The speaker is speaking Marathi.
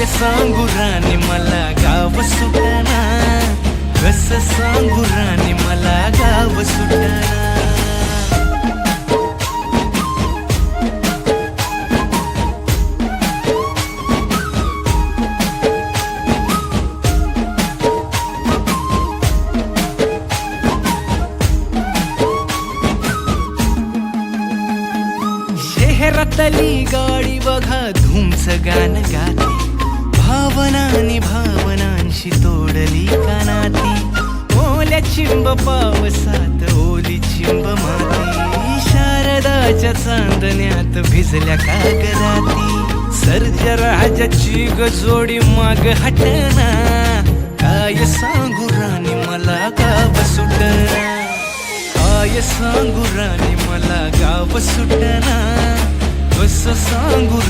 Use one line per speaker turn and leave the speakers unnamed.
काय सांगू राणी मला गाव सुटाना. कस सांगू राणी मला गाव सुटाना. शहरातली गाडी बघा धुमच गाणं गाते. भावनानी भावनांशी तोडली कानाती. ओल्या चिंब पावसात ओली चिंब माती. शारदाच्या चांदण्यात भिजल्या कागदाती. सर्ज राजाची गजोडी माग हटना. काय सांगू राणी मला गाव सुटना. काय सांगू राणी मला गाव सुटना. कस सांगू